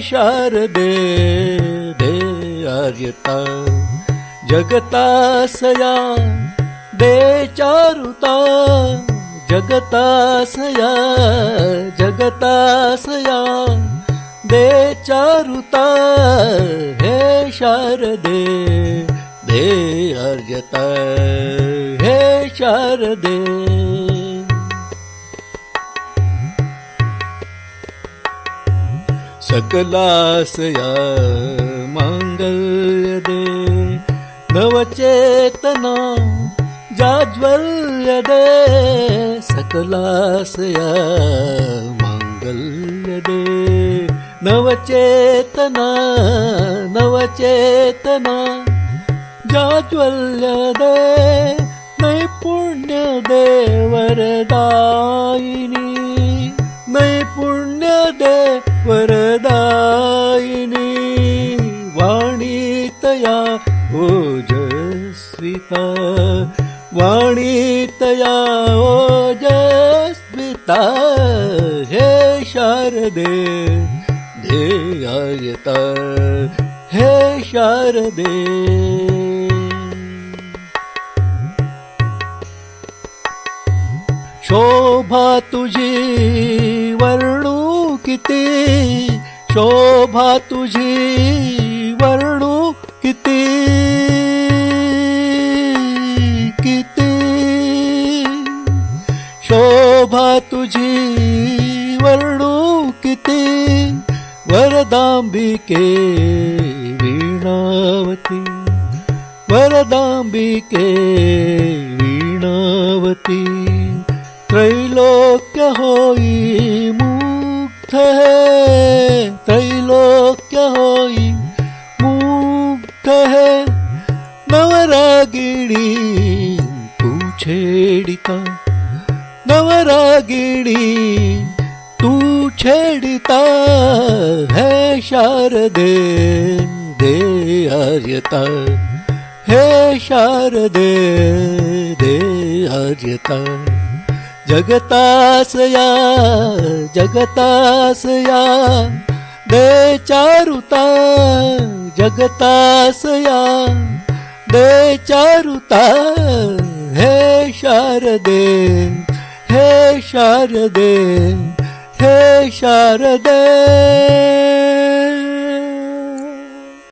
ਸ਼ਰਦੇ ਦੇ हे शारदे दे आर्यता जगतासया जगतासया जगतासया दे चारुता हे शारदे दे अर्जता हे शारदे। सकलासया चेतना जाज्वल्यदे सकलासय मङ्गल्यदे नवचेतना नवचेतना जाज्वल्यदे नैपुण्यदे वरदायिनी नैपुण्यदे वरदायिनी वाणीतया ओजस्विता वाणीतया ओजस्विता। हे शारदे ध्येयायता हे शारदे। शोभा तुझी वर्णू किती? शोभा तुझी वर्णू किती शोभा तुझी, वर्णू किती वरदांबिके वीणावती। वरदांबिके वीणावती। त्रैलोक्य होई मुक्त है, त्रैलोक्य होई मुक्त है। नवरागिणी तू छेडिता नवरागिणी, तू छेडिता है शारदे, दे आर्यता। हे शारदे, दे आर्यता। जगतासया जगतासया, दे चारुता। जगतासया, दे चारुता। हे शारदे हे शारदे हे शारदे